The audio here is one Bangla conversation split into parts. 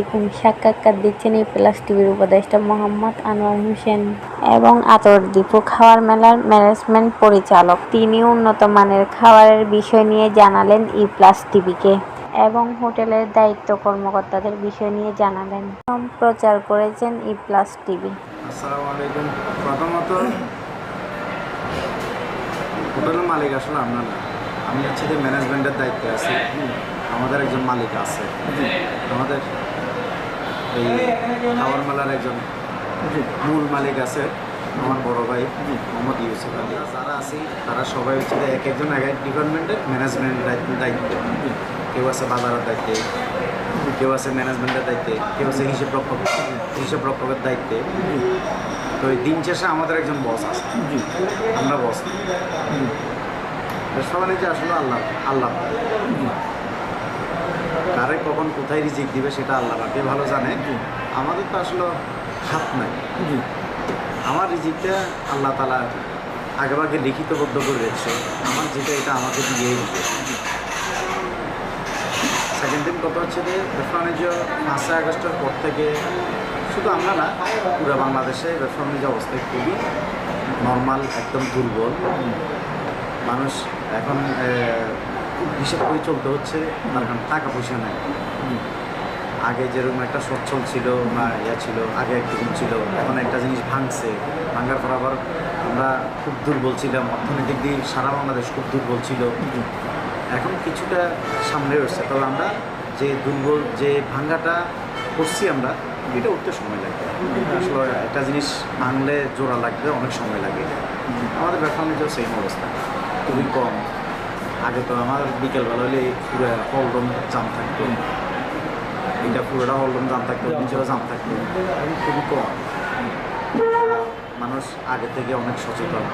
আলাইকুম। সাক্ষাৎকার দিচ্ছেন এই প্লাস টিভির উপদেষ্টা মোহাম্মদ আনোয়ার হোসেন এবং আতর দীপু খাওয়ার মেলার ম্যানেজমেন্ট পরিচালক। তিনি উন্নত মানের খাবারের বিষয় নিয়ে জানালেন ই প্লাস টিভিকে এবং হোটেলের দায়িত্ব কর্মকর্তাদের বিষয় নিয়ে জানালেন। প্রচার করেছেন ই প্লাস টিভি। হোটেলের মালিক আসলে আমি হচ্ছে যে ম্যানেজমেন্টের দায়িত্বে আছি। আমাদের একজন মালিক আছে। আমাদের এই খাবার মেলার একজন মূল মালিক আছে আমার বড় ভাই মোহাম্মদ ইউসুফ আলী। যারা আছি তারা সবাই হচ্ছে যে এক একজন এক এক ডিপার্টমেন্টের ম্যানেজমেন্ট দায়িত্ব কেউ আছে বাজারের দায়িত্বে কেউ আছে ম্যানেজমেন্টের দায়িত্বে কেউ আছে হিসেব রক্ষক হিসেব রক্ষকের দায়িত্বে। তো এই দিন শেষে আমাদের একজন বস আছে। আমরা বস সবাই যে আসলে আল্লাহ আল্লাহ। কারে কখন কোথায় রিজিক দিবে সেটা আল্লাহ পাকে ভালো জানে। আমাদের তো আসলে হাত নাই। আমার রিজিকটা আল্লাহ তালা আগেভাগে লিখিতবদ্ধ করে রেখেছে। আমার যেটা এটা আমাকে দিয়েই দিবে সেকেন্ড দিন কথা হচ্ছে যে ব্যবসা বাণিজ্য পাঁচই আগস্টের পর থেকে শুধু আমরা না পুরো বাংলাদেশে ব্যবসা বাণিজ্য অবস্থায় খুবই নর্মাল একদম দুর্বল। মানুষ এখন হিসেব করে চলতে হচ্ছে তার কারণ টাকা পয়সা নেই। আগে যেরকম একটা সচ্ছল ছিল, বা ইয়া ছিল, আগে একরকম ছিল, এখন একটা জিনিস ভাঙছে। ভাঙার পর আবার আমরা খুব দুর্বল ছিলাম, অর্থনৈতিক দিক সারা বাংলাদেশ খুব দুর্বল ছিল। এখন কিছুটা সামনে রয়েছে। তবে আমরা যে দুর্বল, যে ভাঙ্গাটা করছি আমরা, এটা উঠতে সময় লাগবে। আসলে একটা জিনিস ভাঙলে জোড়া লাগবে, অনেক সময় লাগে। আমাদের ব্যবসা বাণিজ্য সেম অবস্থা। খুবই কম। আগে তো আমার বিকেলবেলা হলে পুরো হলরুম জাম থাকতো। এটা পুরোটা হলরুম জাম থাকতো নিচেও জাম থাকতো। এখন খুবই কম। মানুষ আগে থেকে অনেক সচেতন।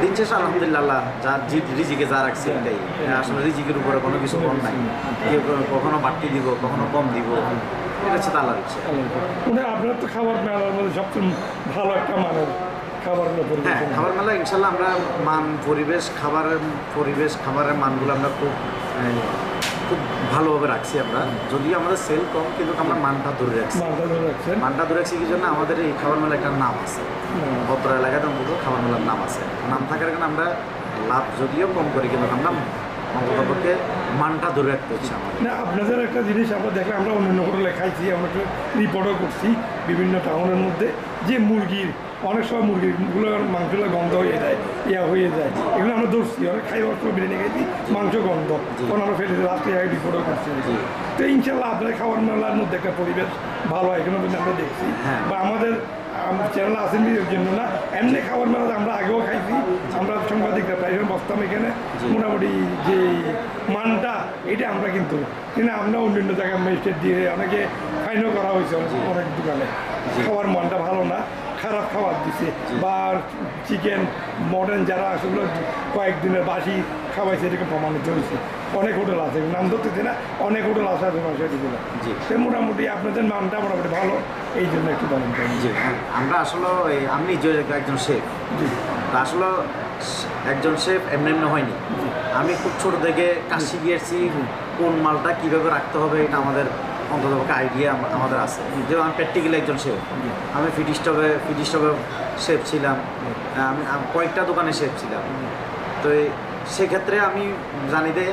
দিন শেষে আলহামদুলিল্লাহ যার জি রিজিকে যা রাখছে এটাই। আসলে রিজিকের উপরে কোনো কিছু কম নাই। কেউ কখনো বাড়তি দিব কখনো কম দিব। এটা হচ্ছে ইচ্ছে মানে আপনার তো খাবার মেলার মধ্যে সবচেয়ে ভালো একটা মানের। খাবারগুলো হ্যাঁ খাবার মেলা ইনশাল্লাহ আমরা মান পরিবেশ খাবারের পরিবেশ খাবারের মানগুলো আমরা খুব খুব ভালোভাবে রাখছি আমরা। যদিও আমাদের সেল কম কিন্তু আমরা মানটা ধরে রাখছি। মানটা ধরে রাখছি কি জন্য? আমাদের এই খাবার মেলা একটা নাম আছে। ভদ্র এলাকাতে অন্তত খাবার মেলার নাম আছে। নাম থাকার কারণে আমরা লাভ যদিও কম করি কিন্তু আমরা অন্ততপক্ষে মানটা ধরে রাখতে হচ্ছে আমাদের। না আপনাদের একটা জিনিস আমরা দেখলাম আমরা অন্যান্য হোটেলে খাইছি আমরা রিপোর্টও করছি বিভিন্ন টাউনের মধ্যে যে মুরগির অনেক সময় মুরগিগুলোর মাংসগুলো গন্ধ হয়ে যায় ইয়া হয়ে যায়। এগুলো আমরা ধরছি অনেক খাই অনেক সময় বিরিয়ানি খাইছি মাংস গন্ধ। তখন আমরা ফেলে লাস্টে রিপোর্টও করছি তো ইনশাল্লাহ আপনাদের খাবার মেলার মধ্যে একটা পরিবেশ ভালো হয় এখানে আমরা দেখছি। হ্যাঁ। বা আমাদের চ্যানেল আসেন এর জন্য না এমনি খাবার মেলাতে আমরা আগেও খাইছি আমরা সাংবাদিকরা প্রায় বসতাম এখানে। মোটামুটি যে মানটা এটা আমরা কিন্তু কিন্তু আমরা অন্যান্য জায়গায় ম্যাজিস্ট্রেট দিয়ে অনেকে ফাইনও করা হয়েছে অনেক অনেক দোকানে। খাবার মানটা ভালো না। খারাপ খাবার দিছে। বা চিকেন মটন যারা সেগুলো কয়েকদিনের বাসি খাওয়াইছে এটাকে প্রমাণিত চলছে। অনেক হোটেল আছে নাম ধরতেছে না অনেক হোটেল আছে আশেপাশে এগুলো জি। সে মোটামুটি আপনাদের নামটা মোটামুটি ভালো এই জন্য একটু বলেন। তো। জি আমরা আসলে আমি একজন শেফ। জি। তা আসলে একজন শেফ এমনি এমনি হয়নি। আমি খুব ছোট থেকে কাশি গিয়েছি কোন মালটা কীভাবে রাখতে হবে এটা আমাদের অন্ততপক্ষে আইডিয়া আমাদের আছে। যেমন আমি প্র্যাকটিক্যালি একজন শেফ আমি ফিড স্টপে ফিড স্টপে শেফ ছিলাম। আমি কয়েকটা দোকানে শেফ ছিলাম। তো সেক্ষেত্রে আমি জানি যে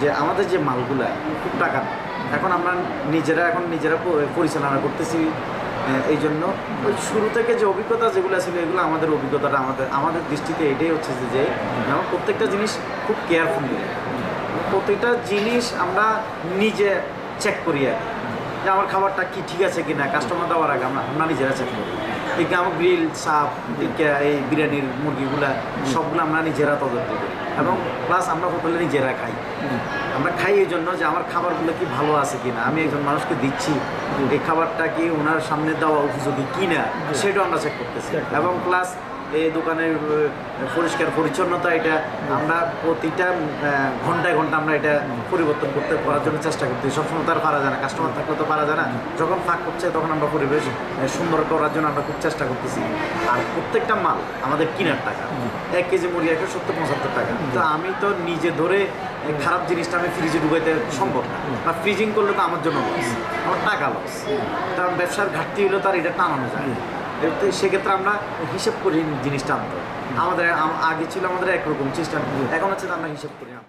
যে আমাদের যে মালগুলা খুব টাকা। এখন আমরা নিজেরা এখন নিজেরা পরিচালনা করতেছি এই জন্য। শুরু থেকে যে অভিজ্ঞতা যেগুলো ছিল এগুলো আমাদের অভিজ্ঞতাটা আমাদের আমাদের দৃষ্টিতে এটাই হচ্ছে যে যে আমরা প্রত্যেকটা জিনিস খুব কেয়ারফুলি প্রত্যেকটা জিনিস আমরা নিজে চেক করি আর। যে আমার খাবারটা কি ঠিক আছে কি না কাস্টমার দেওয়ার আগে আমরা আমরা নিজেরা চেক করি। এই আমার গ্রিল সাপ এই বিরিয়ানির মুরগিগুলা সবগুলো আমরা নিজেরা তদন্ত করি। এবং প্লাস আমরা হোটেলে নিজেরা খাই। আমরা খাই এই জন্য যে আমার খাবারগুলো কি ভালো আছে কি না আমি একজন মানুষকে দিচ্ছি এই খাবারটা কি ওনার সামনে দেওয়া উপযোগী কি না সেটাও আমরা চেক করতেছি। এবং প্লাস এই দোকানের পরিষ্কার পরিচ্ছন্নতা এটা আমরা প্রতিটা ঘন্টায় ঘণ্টা আমরা এটা পরিবর্তন করতে করার জন্য চেষ্টা করতেছি। সবসময় তো আর পারা যায় না কাস্টমার থাকলে তো পারা যায় না। যখন ফাঁক করছে তখন আমরা পরিবেশ সুন্দর করার জন্য আমরা খুব চেষ্টা করতেছি। আর প্রত্যেকটা মাল আমাদের কিনার টাকা। এক কেজি মুড়ি একটা সত্তর পঁচাত্তর টাকা। তো আমি তো নিজে ধরে এই খারাপ জিনিসটা আমি ফ্রিজে ঢুকাইতে সম্ভব না। বা ফ্রিজিং করলে তো আমার জন্য লস আমার টাকা লস কারণ ব্যবসার ঘাটতি হলে তার এটা টানানো যায়। সেক্ষেত্রে আমরা হিসেব করি জিনিসটা আনতে। আমাদের আগে ছিল আমাদের একরকম সিস্টেম। এখন হচ্ছে আমরা হিসেব করি না।